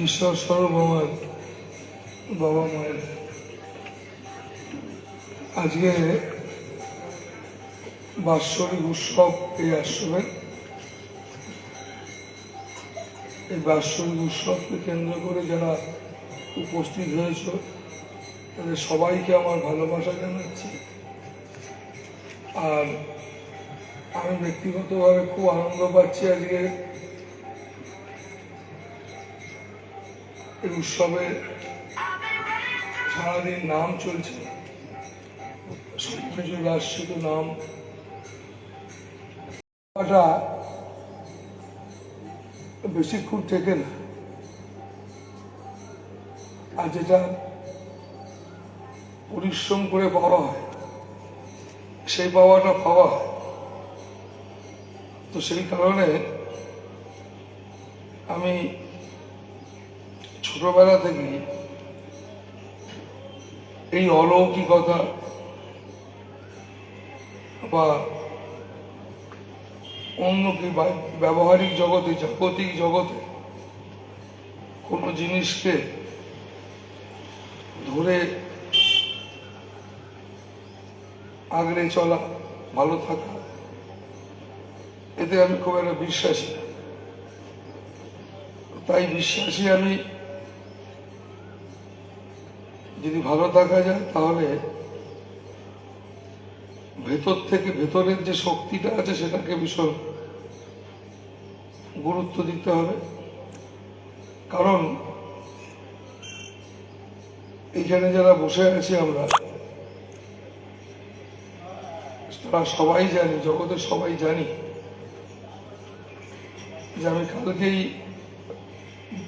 ঈশ্বর স্বরূপ আমার বাবা মায়ের। আজকে বাৎসরিক উৎসব এই আশ্রমে এই বাৎসরিক উৎসবকে কেন্দ্র করে যারা উপস্থিত হয়েছ, তাদের সবাইকে আমার ভালোবাসা জানাচ্ছি। আর আমি ব্যক্তিগতভাবে খুব আনন্দ পাচ্ছি আজকে এই উৎসবে সারাদিন নাম চলছে। সবকিছু রাষ্ট্রিত নাম। টা বেশিক্ষণ থেকে না। আর যেটা পরিশ্রম করে পাওয়া হয়, সেই পাওয়াটা পাওয়া হয়। তো সেই কারণে আমি ছোটবেলা থেকে এই অলৌকিকতা বা অন্য কি ব্যবহারিক জগতে, জাগতিক জগতে কোনো জিনিসকে ধরে আগড়ে চলা, ভালো থাকা, এতে আমি খুব একটা বিশ্বাসী তাই বিশ্বাসী আমি যদি ভালো থাকা যায়, তাহলে ভেতর থেকে ভেতরের যে শক্তিটা আছে, সেটাকে ভীষণ গুরুত্ব দিতে হবে। কারণ এইখানে যারা বসে আছি আমরা, তারা সবাই জানি, জগতের সবাই জানি, যে আমি কালকেই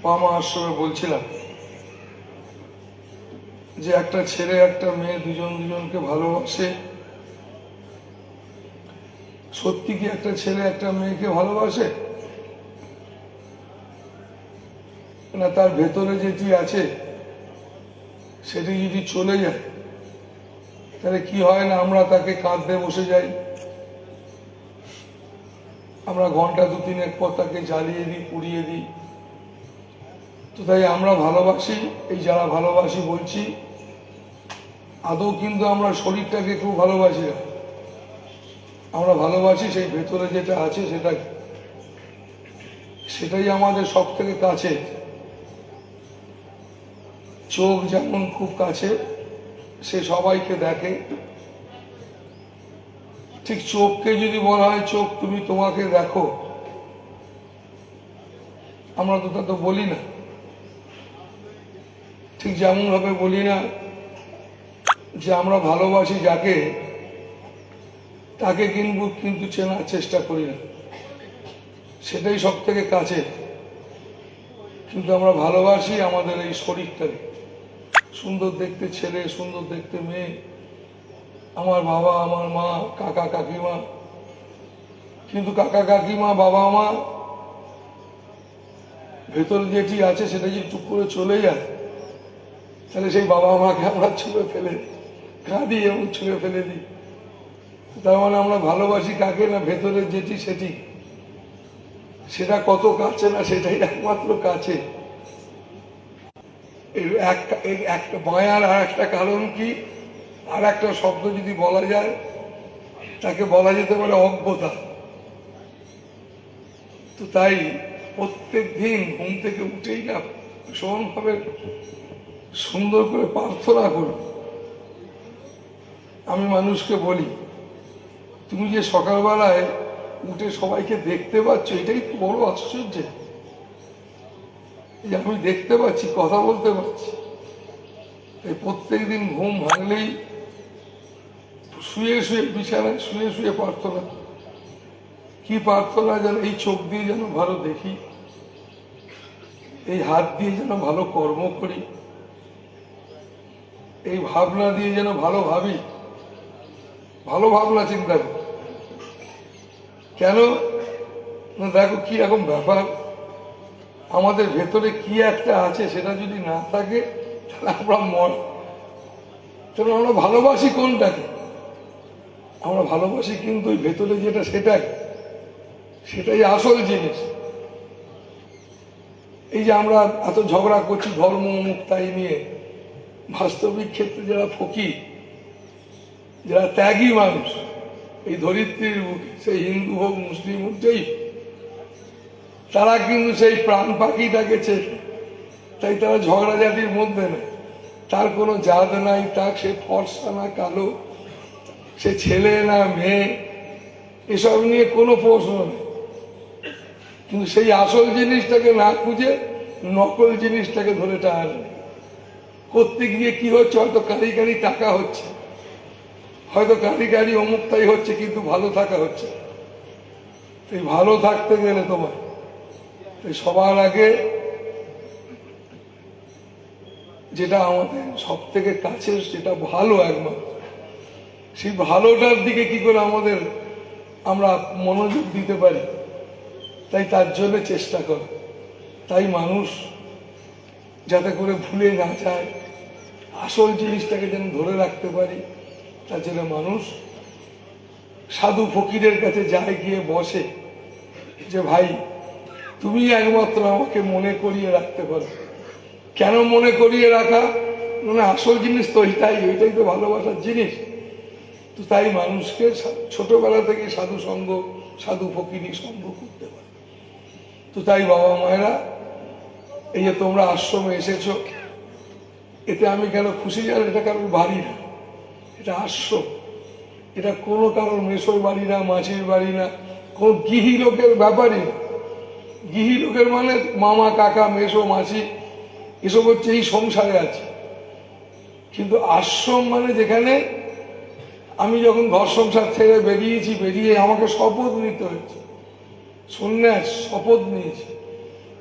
বামা আশ্রমে বলছিলাম যে একটা ছেলে, একটা মেয়ে দুজন দুজনকে ভালোবাসে। সত্যি কি একটা ছেলে, একটা মেয়েকে ভালোবাসে? না, তার ভেতরে যেটি আছে, সেটি যদি চলে যায়, তাহলে কি হয় না আমরা তাকে কাঁদতে বসে যাই? আমরা ঘণ্টা দু তিনেক পর তাকে জ্বালিয়ে দিই, পুড়িয়ে দিই। তো তাই আমরা ভালোবাসি, এই যারা ভালোবাসি বলছি আদৌ কিন্তু আমরা শরীরটাকে খুব ভালোবাসি? না আমরা ভালোবাসি সেই ভেতরে যেটা আছে সেটা সেটাই আমাদের সব থেকে কাছে। চোখ যেমন খুব কাছে, সে সবাইকে দেখে। ঠিক চোখকে যদি বলা হয়, চোখ তুমি তোমাকে দেখো। আমরা তো তা তো বলি না। ঠিক যেমন ভাবে বলি না যে আমরা ভালোবাসি যাকে, তাকে কিন্তু কিন্তু চেনার চেষ্টা করি না। সেটাই সব থেকে কাছে। কিন্তু আমরা ভালোবাসি আমাদের এই শরীরটাকে। সুন্দর দেখতে ছেলে, সুন্দর দেখতে মেয়ে, আমার বাবা, আমার মা, কাকা, কাকিমা। কিন্তু কাকা, কাকিমা, বাবা, মা, ভেতরে যেটি আছে সেটা যদি টুক করে চলে যায়, তাহলে সেই বাবা মাকে আমরা ছুঁড়ে ফেলে কাঁদি এবং ছুঁড়ে ফেলে দিই। তার মানে আমরা ভালোবাসি কাকে না ভেতরে যেটি সেটি। সেটা কত কাছে না সেটাই একমাত্র কাছে। একটা মায়ার আর একটা কারণ কি? আর একটা শব্দ যদি বলা যায়, তাকে বলা যেতে পারে অজ্ঞতা। তো তাই প্রত্যেক দিন ঘুম থেকে উঠেই না সমানভাবে সুন্দর করে প্রার্থনা করো। আমি মানুষকে বলি, তুমি যে সকালবেলায় উঠে সবাইকে দেখতে পাচ্ছ, এটাই বড় আশ্চর্য। যে আমি দেখতে পাচ্ছি, কথা বলতে পারছি। এই প্রত্যেক দিন ঘুম ভাঙলেই শুয়ে শুয়ে, বিছানায় শুয়ে শুয়ে প্রার্থনা। কি প্রার্থনা যেন এই চোখ দিয়ে যেন ভালো দেখি, এই হাত দিয়ে যেন ভালো কর্ম করি, এই ভাবনা দিয়ে যেন ভালো ভাবি। ভালো ভাবনা চিন্তা করি কেন? দেখো কি রকম ব্যাপার। আমাদের ভেতরে কি একটা আছে সেটা যদি না থাকে, তাহলে আমরা মর। তাহলে আমরা ভালোবাসি কোনটাকে? আমরা ভালোবাসি কিন্তু ওই ভেতরে যেটা সেটাই। সেটাই আসল জিনিস। এই যে আমরা এত ঝগড়া করছি ধর্ম মুক্তাই নিয়ে, বাস্তবিক ক্ষেত্রে যারা ফকির যারা ত্যাগী মানুষ, এই ধরিত্রীর সেই হিন্দু হোক, মুসলিম হোক, যেই তারা কিন্তু সেই প্রাণ পাখিটাকে চেনে তাই তারা ঝগড়াঝাটির মধ্যে নেই। তার কোনো জাত নাই, তার সে ফর্সা না কালো, সে ছেলে না মেয়ে, এসব নিয়ে কোনো প্রশ্ন নেই। কিন্তু সেই আসল জিনিসটাকে না খুঁজে, নকল জিনিসটাকে ধরে টানে। করতে গিয়ে কি হচ্ছে? হয়তো কারি কারি টাকা হচ্ছে। হয়তো গাড়ি কারি অমুকটাই হচ্ছে, কিন্তু ভালো থাকা হচ্ছে। এই ভালো থাকতে গেলে তোমার সবার আগে যেটা আমাদের সব থেকে কাছের, যেটা ভালো একমাত্র। সেই ভালোটার দিকে কি করে আমাদের আমরা মনোযোগ দিতে পারি, তাই তার জন্য চেষ্টা করে। তাই মানুষ যাতে করে ভুলে না যায়, আসল জিনিসটাকে যেন ধরে রাখতে পারি। জন্য মানুষ সাধু ফকিরের কাছে যায় গিয়ে বসে যে, ভাই, তুমি একমাত্র আমাকে মনে করিয়ে রাখতে পারো। কেন মনে করিয়ে রাখা? মানে আসল জিনিস তো ওইটাই ওইটাই তো ভালোবাসার জিনিস। তো তাই মানুষকে ছোটবেলা থেকে সাধু সঙ্গ, সাধু ফকিরি সঙ্গ করতে পারে। তো তাই বাবা মায়েরা, এই যে তোমরা আশ্রমে এসেছ, এতে আমি কেন খুশি? জানো এটা কারোর বাড়ি না। এটা আশ্রম এটা কোনো কারোর মেসোর বাড়ি না মাঝির বাড়ি না, কোন গৃহী লোকের ব্যাপারই না। গৃহী লোকের মানে মামা, কাকা, মেসো, মাসি, এসব হচ্ছে এই সংসারে আছে। কিন্তু আশ্রম মানে যেখানে আমি যখন ঘর সংসার ছেড়ে বেরিয়েছি, বেরিয়ে আমাকে শপথ নিতে হয়েছে। সন্ন্যাস শপথ নিয়েছি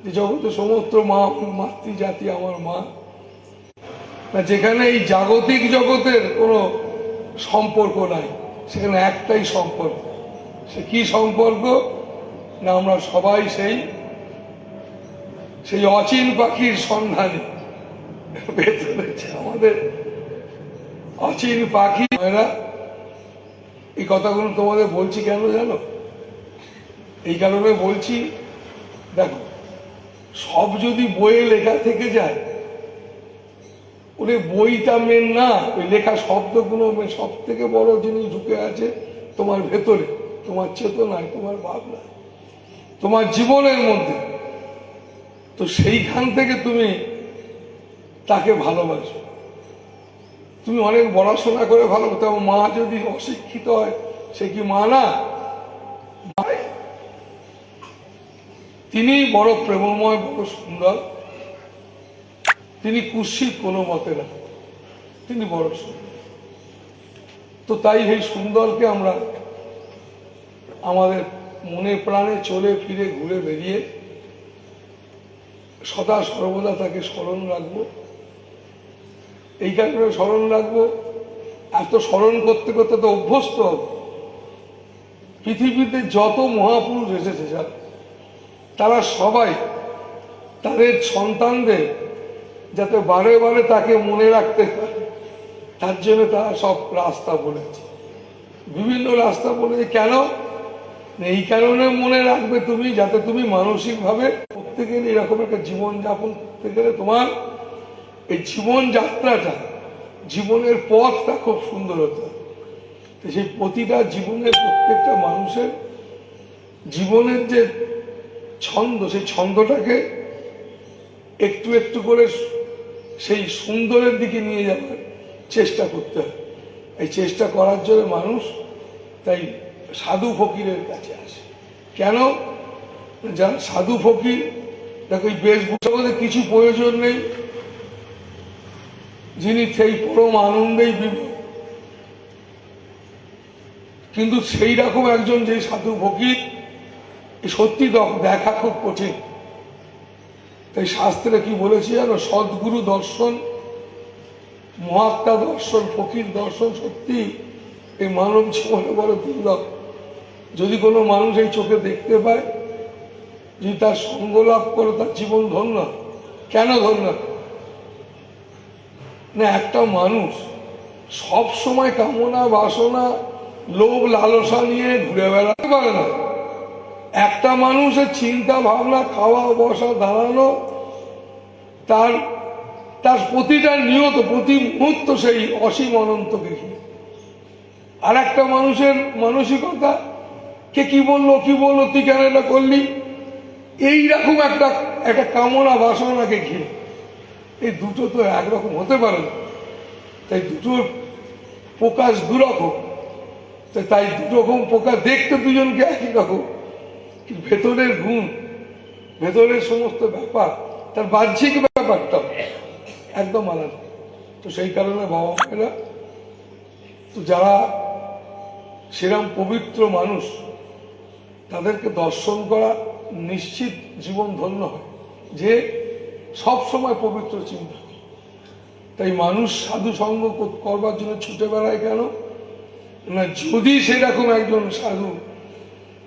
যে জগতে সমস্ত মা মাতৃ জাতি আমার মা যেখানে এই জাগতিক জগতের কোনো সম্পর্ক নাই। সেখানে একটাই সম্পর্ক। সে কি সম্পর্ক? না, আমরা সবাই সেই সেই অচিন পাখির সন্ধানে ভেতরে আমাদের অচিন পাখি। এরা এই কথাগুলো তোমাদের বলছি কেন জানো? এই কারণে বলছি, দেখো, সব যদি বইয়ে লেখা থেকে যায় ওরে বইটা মেন না, ওই লেখা শব্দগুলো সব থেকে বড় জিনিস ঢুকে আছে, তোমার ভেতরে, তোমার চেতনায়, তোমার ভাবনায়, তোমার জীবনের মধ্যে। তো সেইখান থেকে তুমি তাকে ভালোবাসো। তুমি অনেক পড়াশোনা করে ভালো, তবে মা যদি অশিক্ষিত হয়, সে কি মা না? তিনি বড় প্রেমময়, বড় সুন্দর। তিনি কুৎসিত কোনো মতে না। তিনি বড় সুন্দর। তো তাই এই সুন্দরকে আমরা আমাদের মনে প্রাণে চলে ফিরে ঘুরে বেরিয়ে সদা সর্বদা তাকে স্মরণ রাখব। এই কারণে স্মরণ রাখব, এত স্মরণ করতে করতে তো অভ্যস্ত পৃথিবীতে যত মহাপুরুষ এসেছে তারা সবাই তাদের সন্তানদের যাতে বারে বারে তাকে মনে রাখতে তার জন্য তারা সব রাস্তা বলেছে। বিভিন্ন রাস্তা বলেছে, কেন? এই কারণে মনে রাখবে তুমি, যাতে তুমি মানসিকভাবে গেলে এরকম একটা জীবনযাপন করতে গেলে তোমার এই জীবনযাত্রাটা, জীবনের পথটা খুব সুন্দর হতে। তো সেই প্রতিটা জীবনের প্রত্যেকটা মানুষের জীবনের যে ছন্দ, সেই ছন্দটাকে একটু একটু করে সেই সুন্দরের দিকে নিয়ে যাওয়ার চেষ্টা করতে হবে এই চেষ্টা করার জন্য মানুষ তাই সাধু ফকিরের কাছে আসে। কেন? যারা সাধু ফকির, দেখো এই বেশভূষা জগতে কিছু প্রয়োজন নেই। যিনি সেই পরম আনন্দেই বিভোর কিন্তু সেই রকম একজন যে সাধু ফকির, সত্যি দেখা খুব কঠিন। তাই শাস্ত্রে কি বলেছে জানো সদ্গুরু দর্শন, মহাত্মা দর্শন, ফকির দর্শন সত্যি এই মানব জীবনে বড় দুর্লভ যদি কোনো মানুষ এই চোখে দেখতে পায়, যদি তার সঙ্গ লাভ করে, তার জীবন ধন্য। কেন ধন্য? না, একটা মানুষ সব সময় কামনা, বাসনা, লোভ, লালসা নিয়ে ঘুরে বেড়াতে পারে না একটা মানুষের চিন্তা ভাবনা, খাওয়া, বসা, দাঁড়ানো, তার তার প্রতিটা নিয়ত, প্রতি মুহূর্ত সেই অসীম অনন্তকে ঘিরে আর একটা মানুষের মানসিকতা, কে কি বলল কি বলল, তুই কেন এটা করলি? এইরকম একটা একটা কামনা বাসনাকে ঘিরে। এই দুটো তো একরকম হতে পারে। তাই দুটোর প্রকাশ দুরকম। তাই দুরকম প্রকাশ দেখতে দুজনকে একই রকম। ভেতরের গুণ, ভেতরের সমস্ত ব্যাপার, তার বাহ্যিক ব্যাপারটা একদম আলাদা। তো সেই কারণে বাবা মায়েরা, তো যারা সেরম পবিত্র মানুষ, তাদেরকে দর্শন করা নিশ্চিত জীবন ধন্য হয় যে সব সময় পবিত্র চিন্তা তাই মানুষ সাধু সঙ্গ করবার জন্য ছুটে বেড়ায় কেন? না, যদি সেরকম একজন সাধু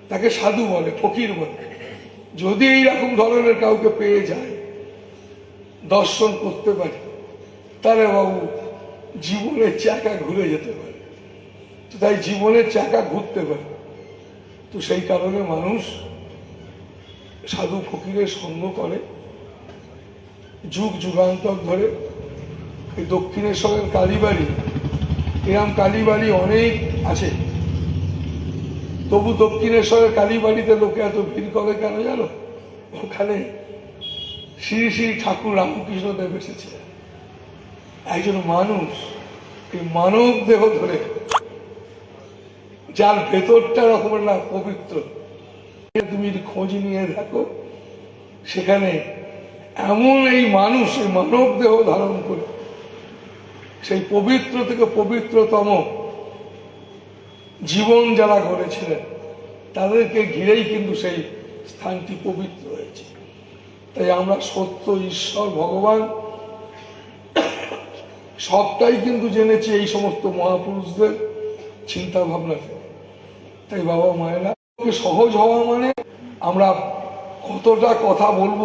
তাকে সাধু বলে, ফকির বলে। যদি এইরকম ধরনের কাউকে পেয়ে যায়, দর্শন করতে পারে, তাহলে বাবু জীবনের চাকা ঘুরে যেতে পারে। তো তাই জীবনের চাকা ঘুরতে পারে। তো সেই কারণে মানুষ সাধু ফকিরের সঙ্গ করে। যুগ যুগান্তর ধরে এই দক্ষিণেশ্বরের কালীবাড়ি, এরম কালীবাড়ি অনেক আছে। তবু দক্ষিণেশ্বরের কালীবাড়িতে লোকে এত ভিড় করে কেন জানো? ওখানে শ্রী শ্রী ঠাকুর রামকৃষ্ণ দেব এসেছে। একজন মানুষ, এই মানব দেহ ধরে, যার ভেতরটা রকমের না, পবিত্র। তুমি খোঁজ নিয়ে দেখো, সেখানে এমন এই মানুষ, এই মানব দেহ ধারণ করে। সেই পবিত্র থেকে পবিত্রতম জীবন যারা গড়েছিলেন, তাদেরকে ঘিরেই কিন্তু সেই স্থানটি পবিত্র হয়েছে। তাই আমরা সত্য, ঈশ্বর, ভগবান, সবটাই কিন্তু জেনেছি এই সমস্ত মহাপুরুষদের চিন্তা ভাবনা থেকে। তাই বাবা মায়েরা সহজ হওয়া মানে আমরা কতটা কথা বলব,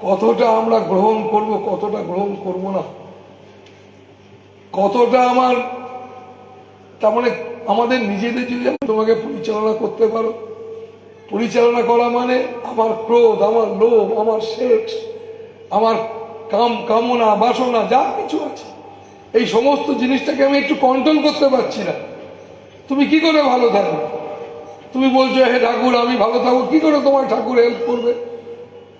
কতটা আমরা গ্রহণ করব, কতটা গ্রহণ করব না, কতটা আমার তার মানে আমাদের নিজেদের যদি তোমাকে পরিচালনা করতে পারো, পরিচালনা করা মানে আমার ক্রোধ, আমার লোভ, আমার সেক্স আমার কাম, কামনা, বাসনা, যা কিছু আছে। এই সমস্ত জিনিসটাকে আমি একটু কন্ট্রোল করতে পারছি না। তুমি কি করে ভালো থাকবে তুমি বলছো, হে ঠাকুর, আমি ভালো থাকব। কি করে তোমার ঠাকুর হেল্প করবে?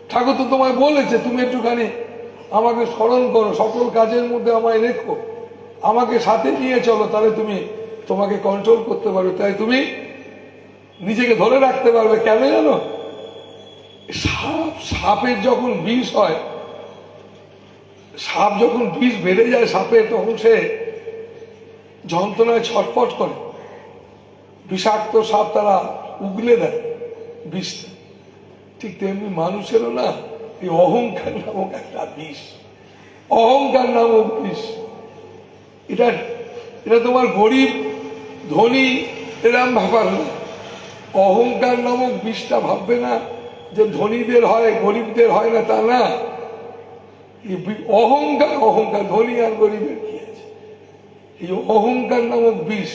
ঠাকুর তো তোমায় বলেছে, তুমি একটুখানি আমাকে স্মরণ করো, সকল কাজের মধ্যে আমায় রেখো। আমাকে সাথে নিয়ে চলো, তাহলে তুমি তোমাকে কন্ট্রোল করতে পারবে তাই তুমি নিজেকে ধরে রাখতে পারবে। কেন জানো? সাপ, সাপের যখন বিষ হয়, সাপ যখন বিষ বেড়ে যায় সাপের, তখন সে যন্ত্রণায় ছটফট করে। বিষাক্ত সাপ তারা উগলে দেয় বিষটা। ঠিক তেমনি মানুষেরও না, এই অহংকার নামক একটা বিষ। অহংকার নামক বিষ। এটা এটা তোমার গরিব ধনী, এরম ভাবার না অহংকার নামক বিষটা ভাববে না যে ধনীদের হয়, গরিবদের হয় না তা না। অহংকার অহংকার, ধনী আর গরিবের কি আছে? এই অহংকার নামক বিষ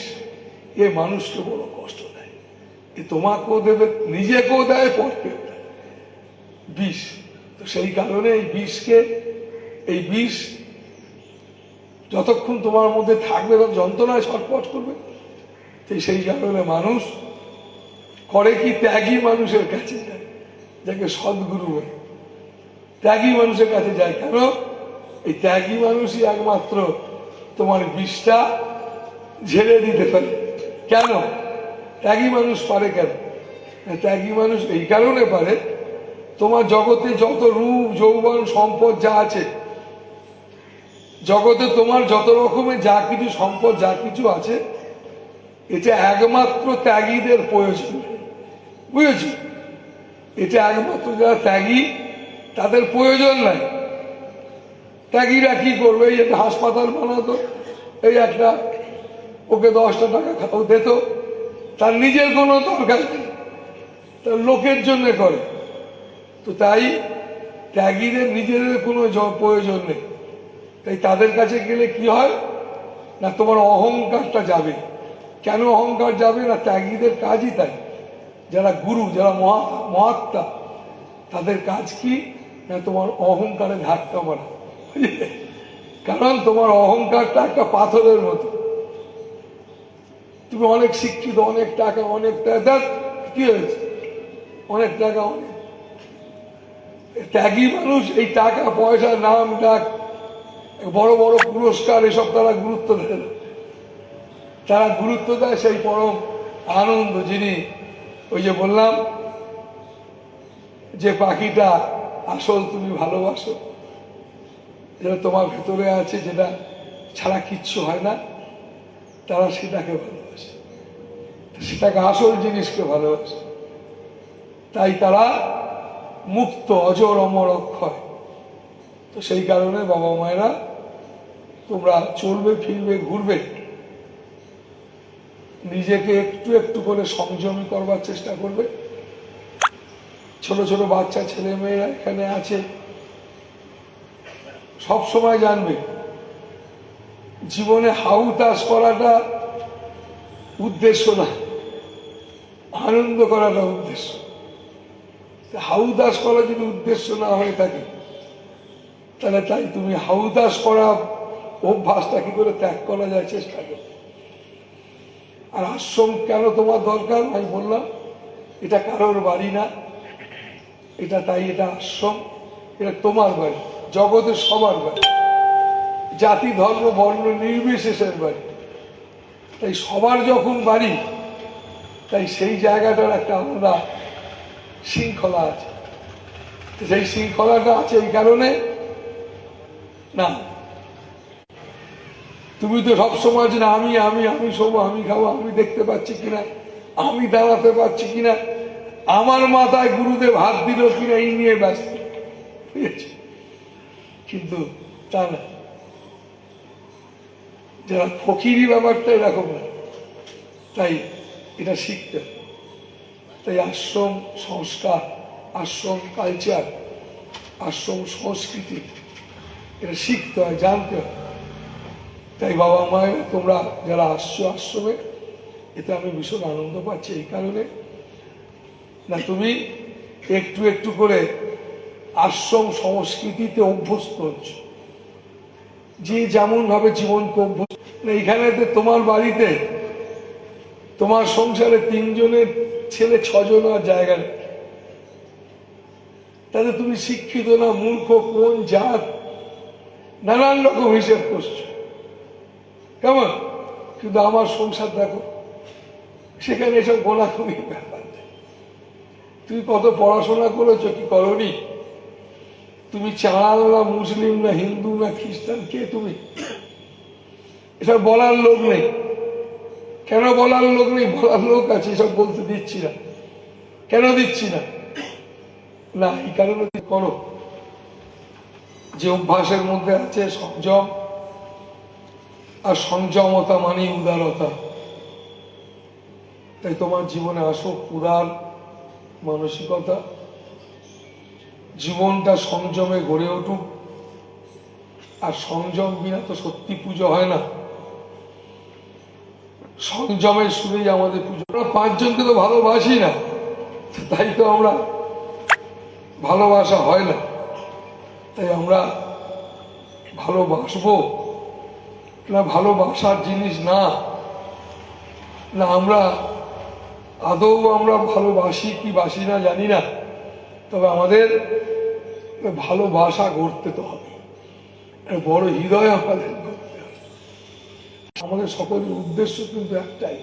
এ মানুষকে বড় কষ্ট দেয়। এ তোমাকেও দেবে, নিজেকেও দেয়, পরকেও দেয়। বিষ, তো সেই কারণে এই বিষকে, এই বিষ যতক্ষণ তোমার মধ্যে থাকবে যন্ত্রণায় ছটপট করবে সেই কারণে মানুষ করে কি ত্যাগী মানুষের কাছে যায়? যাকে সদ্গুরু বলে। ত্যাগী মানুষের কাছে যায় কেন? এই ত্যাগী মানুষই একমাত্র তোমার বিষটা ঝেড়ে দিতে পারে। কেন? ত্যাগী মানুষ পারে কেন? ত্যাগী মানুষ এই কারণে পারে, তোমার জগতে যত রূপ, যৌবন, সম্পদ যা আছে, জগতে তোমার যত রকমের যা কিছু সম্পদ, যা কিছু আছে এটা একমাত্র ত্যাগীদের প্রয়োজন। বুঝেছ? এটা একমাত্র যারা ত্যাগী, তাদের প্রয়োজন নাই। ত্যাগীরা কি করবে? এই একটা হাসপাতাল বানাতো, এই একটা ওকে দশটা টাকা খাও দিত, তার নিজের কোনো দরকার নেই, তার লোকের জন্য করে। তো তাই ত্যাগীদের নিজেদের কোনো প্রয়োজন নেই। তাই তাদের কাছে গেলে কি হয়? না, তোমার অহংকারটা যাবে। কেন অহংকার যাবে না? ত্যাগীদের কাজই তাই। যারা গুরু, যারা মহা, মহাত্মা, তাদের কাজ কি? না, তোমার অহংকারে ধাক্কা মারা। কারণ তোমার অহংকারটা একটা পাথরের মতো। তুমি অনেক শিক্ষিত, অনেক টাকা, অনেক কি হয়েছে? অনেক টাকা, অনেক। ত্যাগী মানুষ, এই টাকা, পয়সা, নাম, ডাক, বড় বড় পুরস্কার, এসব তারা গুরুত্ব দেয় না। তারা গুরুত্ব দেয় সেই পরম আনন্দ, যিনি ওই যে বললাম যে পাখিটা, আসল তুমি ভালোবাসো। যেটা তোমার ভেতরে আছে, যেটা ছাড়া কিচ্ছু হয় না। তারা সেটাকে ভালোবাসে। সেটাকে আসল জিনিসকে ভালোবাসে। তাই তারা মুক্ত, অজর, অমর, অক্ষয়। তো সেই কারণে বাবা মায়েরা তোমরা চলবে, ফিরবে, ঘুরবে। নিজেকে একটু একটু করে সংযমী করবার চেষ্টা করবে। ছোট ছোট বাচ্চা, ছেলে মেয়েরা এখানে আছে। সব সময় জানবে, জীবনে হাউ তাস করাটা উদ্দেশ্য না আনন্দ করাটা উদ্দেশ্য। হাউদাস করা যদি উদ্দেশ্য না হয়ে থাকে, তাহলে তাই তুমি হাউদাস করা অভ্যাসটা কি করে ত্যাগ করা যায় চেষ্টা করো। আর আশ্রম কেন তোমার দরকার? আমি বললাম, এটা কারোর বাড়ি না। এটা তাই, এটা আশ্রম। এটা তোমার বাড়ি, জগতের সবার বাড়ি। জাতি, ধর্ম, বর্ণ, নির্বিশেষের বাড়ি। তাই সবার যখন বাড়ি, তাই সেই জায়গাটার একটা আলাদা শৃঙ্খলা আছে। সেই শৃঙ্খলাটা আছে এই কারণে? না। তুমি তো সবসময় যে আমি আমি আমি শোবো, আমি খাব, আমি দেখতে পাচ্ছি কিনা, আমি দাঁড়াতে পারছি কিনা আমার মাথায় গুরুদেব হাত দিল কিনা, এই নিয়ে ব্যস্ত ঠিক আছে? কিন্তু তা না যারা ফকিরি ব্যাপারটা এরকম না, তাই এটা শিখতে। তাই আশ্রম সংস্কার, আশ্রম কালচার আশ্রম সংস্কৃতি, এটা শিখতে হয়, জানতে হয় তাই বাবা মায়ের তোমরা যারা আসছো আশ্রমে এতে আমি ভীষণ আনন্দ পাচ্ছি এই কারণে। না তুমি একটু একটু করে আশ্রম সংস্কৃতিতে অভ্যস্ত হচ্ছ। যে যেমন ভাবে জীবনকে অভ্যস্ত না, এখানে তোমার বাড়িতে তোমার সংসারে তিনজনের ছেলে ছজন আর জায়গা তাতে তুমি শিক্ষিত না মূর্খ কোন জাত? নানান রকম হিসেব করছ। কেমন? কিন্তু আমার সংসার দেখো, সেখানে এসব গোলাগুলি ব্যাপার। তুমি কত পড়াশোনা করেছ কি করনি? তুমি চাঁড়াল না মুসলিম না হিন্দু না খ্রিস্টান, কে তুমি? এটা বলার লোক নেই। কেন বলার লোক নেই? বলার লোক আছে, এসব বলতে দিচ্ছি না। কেন দিচ্ছি না? না, এই কারণে করো। যে অভ্যাসের মধ্যে আছে, সংযম আর সংযমতা মানে উদারতা। তাই তোমার জীবনে আসুক উদার মানসিকতা। জীবনটা সংযমে গড়ে উঠুক। আর সংযম বিনা তো সত্যি পুজো হয় না। সংযমের শুনেই আমাদের পুজো। আমরা পাঁচজনকে তো ভালোবাসি না, তাই তো আমরা ভালোবাসা হয় না। তাই আমরা ভালোবাসবো। না ভালোবাসার জিনিস না না আমরা, আদৌ আমরা ভালোবাসি কি বাসি না জানি না, তবে আমাদের ভালোবাসা গড়তে তো হবে। বড় হৃদয় আমাদের আমাদের সকলের উদ্দেশ্য কিন্তু একটাই।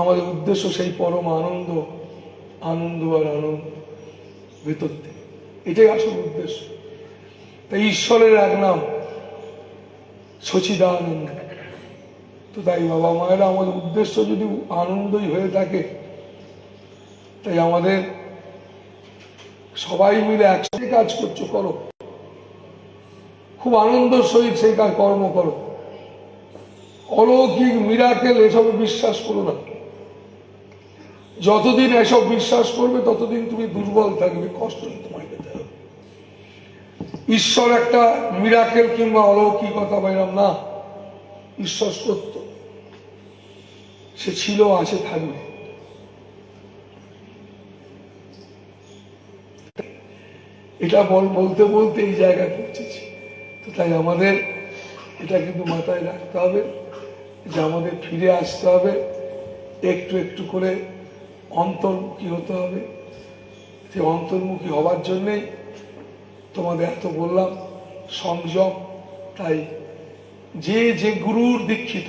আমাদের উদ্দেশ্য সেই পরম আনন্দ আনন্দ আর আনন্দ ভেতর থেকে। এটাই আসল উদ্দেশ্য। তাই ঈশ্বরের এক নাম সচিদানন্দ। তো তাই বাবা মায়েরা আমাদের উদ্দেশ্য যদি আনন্দই হয়ে থাকে, তাই আমাদের সবাই মিলে একসাথে কাজ করছ, করো। খুব আনন্দের সহিত সেই কাজ কর্ম করো। অলৌকিক মিরাকেল এসবে বিশ্বাস করো না। যতদিন এসব বিশ্বাস করবে, ততদিন তুমি দুর্বল থাকবে, কষ্ট ঈশ্বর একটা মিরাকেল কিংবা অলৌকিকতা বাইরাম না। ঈশ্বর সত্য। সে ছিল, আছে, থাকবে। এটা বল, বলতে বলতে এই জায়গায় পৌঁছেছি। তো তাই আমাদের এটা কিন্তু মাথায় রাখতে হবে যে আমাদের ফিরে আসতে হবে। একটু একটু করে অন্তর্মুখী হতে হবে। সেই অন্তর্মুখী হওয়ার জন্যেই তোমাদের এত বললাম, সংযম, তাই যে যে গুরুর দীক্ষিত,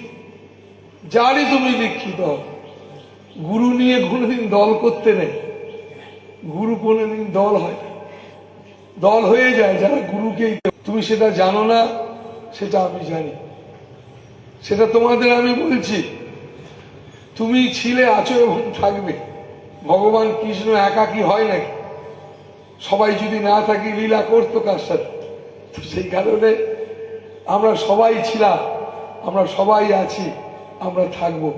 যারই তুমি দীক্ষিত গুরু নিয়ে কোনোদিন দল করতে নেই, গুরু কোনোদিন দল হয় না। দল হয়ে যায় যারা গুরুকেই তুমি সেটা জানো না, সেটা আমি জানি। সেটা তোমাদের আমি বলছি। তুমি ছিলে আছো এবং থাকবে। ভগবান কৃষ্ণ একাকী হয় নাকি? সবাই যদি না থাকি লীলা করতো কার সাথে? সেই কারণে আমরা সবাই ছিলাম, আমরা সবাই আছি, আমরা থাকব।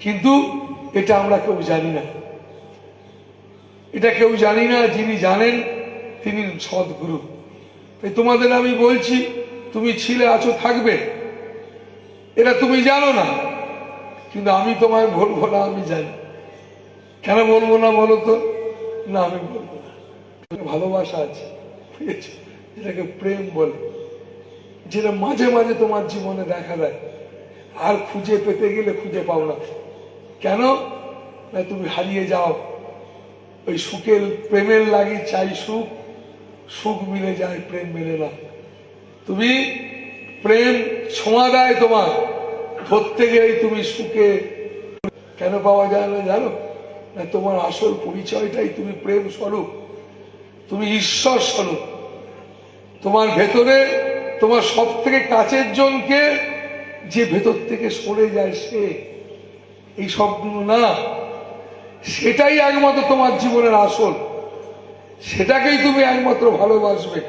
কিন্তু এটা আমরা কেউ জানি না। এটা কেউ জানি না, যিনি জানেন তিনি সদ্গুরু। তাই তোমাদের আমি বলছি, তুমি ছিলে, আছো, থাকবে। এটা তুমি জানো না, কিন্তু আমি তোমায় বলব না, আমি জানি। কেন বলব না বলো তো? না, আমি বলব ভালোবাসা আছে যেটাকে প্রেম বলে, যেটা মাঝে মাঝে তোমার জীবনে দেখা দেয় আর খুঁজে পেতে গেলে খুঁজে পাও না। কেন? না তুমি হারিয়ে যাও। ওই সুখের প্রেমের লাগি চাই সুখ সুখ মিলে যায়, প্রেম মেলে না। তুমি প্রেম ছোঁয়া দেয় তোমার ধরতে গেলেই তুমি সুখে। কেন পাওয়া যায় না জানো? না তোমার আসল পরিচয়টাই তুমি প্রেম স্বরূপ। তুমি ঈশ্বর স্বরূপ। তোমার ভেতরে, তোমার সব থেকে কাছের জনকে যে ভেতর থেকে সরে যায় সে, এই সবগুলো না। সেটাই একমাত্র তোমার জীবনের আসল। সেটাকেই তুমি একমাত্র ভালোবাসবে।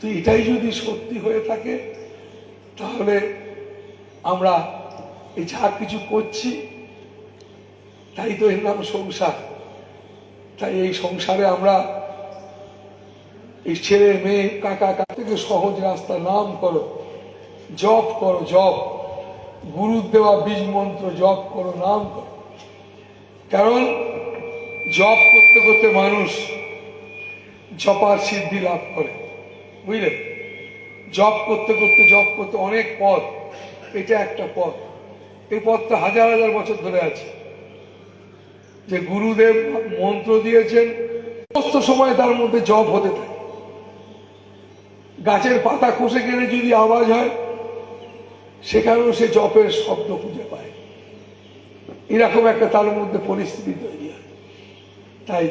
তো এটাই যদি সত্যি হয়ে থাকে, তাহলে আমরা এই যা কিছু করছি, তাই তো এর নাম সংসার। তাই এই সংসারে আমরা এই ছেলে মেয়ে, কাকা থেকে সহজ রাস্তা, নাম করো। জপ করো, জপ। গুরুর দেওয়া বীজ মন্ত্র, জপ করো, নাম করো। কারণ জপ করতে করতে মানুষ জপার সিদ্ধি লাভ করে। বুঝলেন জপ করতে করতে, জপ করতে অনেক পথ। এটা একটা পথ। এই পথটা হাজার হাজার বছর ধরে আছে। যে গুরুদেব মন্ত্র দিয়েছেন, সমস্ত সময় তার মধ্যে জপ হতে থাকে। গাছের পাতা খসে গেলে যদি আওয়াজ হয়, সেখানেও সে জপের শব্দ খুঁজে পায়। এরকম একটা তার মধ্যে পরিস্থিতি তৈরি হয়। তাই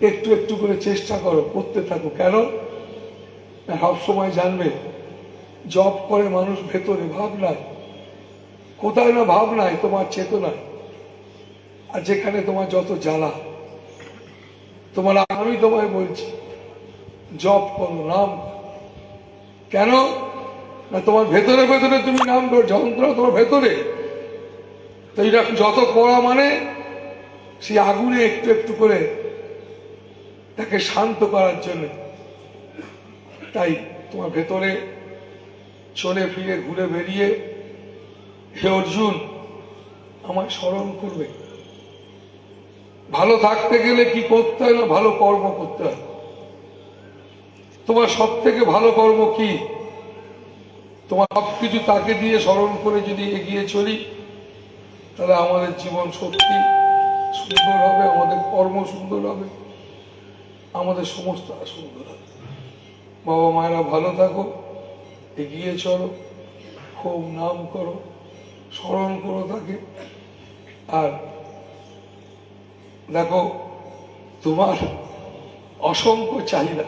একটু একটু করে চেষ্টা করো, করতে থাকো। কেন? না সব সময় জানবে জব করে মানুষ ভেতরে ভাবনায় কোথায় না ভাবনায় তোমার চেতনায় আর যেখানে তোমার যত জ্বালা, তোমার আমি তোমায় বলছি। জপ করো নাম কেন? না, তোমার ভেতরে ভেতরে তুমি নাম করো যন্ত্র তোমার ভেতরে। তো এইরকম যত করা মানে সেই আগুনে একটু একটু করে তাকে শান্ত করার জন্য। তাই তোমার ভেতরে চলে ফিরে, ঘুরে বেরিয়ে হে অর্জুন, আমায় স্মরণ করবে। ভালো থাকতে গেলে কি করতে হয় না, ভালো কর্ম করতে হয়। তোমার সব থেকে ভালো কর্ম কি? তোমার সব কিছু তাকে দিয়ে স্মরণ করে যদি এগিয়ে চলি, তাহলে আমাদের জীবন সত্যি সুন্দর হবে, আমাদের কর্ম সুন্দর হবে, আমাদের সমস্ত সুন্দর হবে। বাবা মায়েরা ভালো থাকো, এগিয়ে চলো, খুব নাম করো, স্মরণ করো তাকে। আর দেখো, তোমার অসংখ্য চাহিদা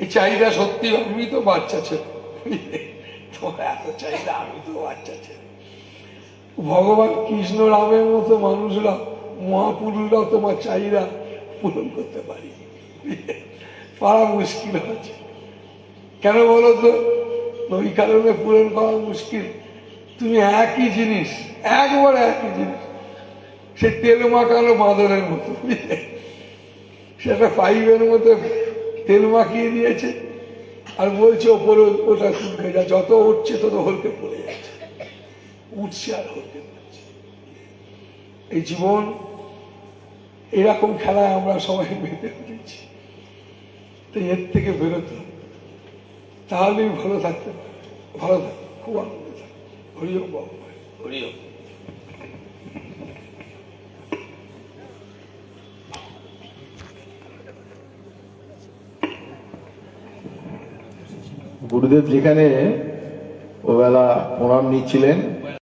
এই চাহিদা সত্যি আমি তো বাচ্চা ছেলে। এত চাহিদা, আমি তো বাচ্চা ছেলে। ভগবান কৃষ্ণ রামের মতো মানুষরা মহাপুরুষরাও তোমার চাহিদা পূরণ করতে পারি। পারা মুশকিল আছে কেন বলো তো? ওই কারণে পূরণ করা মুশকিল। তুমি একই জিনিস, একবার একই জিনিস। সে তেল মাখানো বাঁদরের মতো। সেটা পাইপের মতো। তেল মাখিয়ে দিয়েছে। আর বলছে, ওপরে ওটা শুনকে যা যত উঠছে, তত হলকে পড়ে যাচ্ছে। উঠছে আর হলকে পড়ছে। এই জীবন এরকম খেলায় আমরা সবাই মেতে উঠেছি। তো এর থেকে বেরোতে। তাহলেই ভালো থাকতে পারে ভালো থাকে খুব আনন্দ থাকে হরিও বাবু। হরিও গুরুদেব যেখানে ওবেলা প্রণাম নিচ্ছিলেন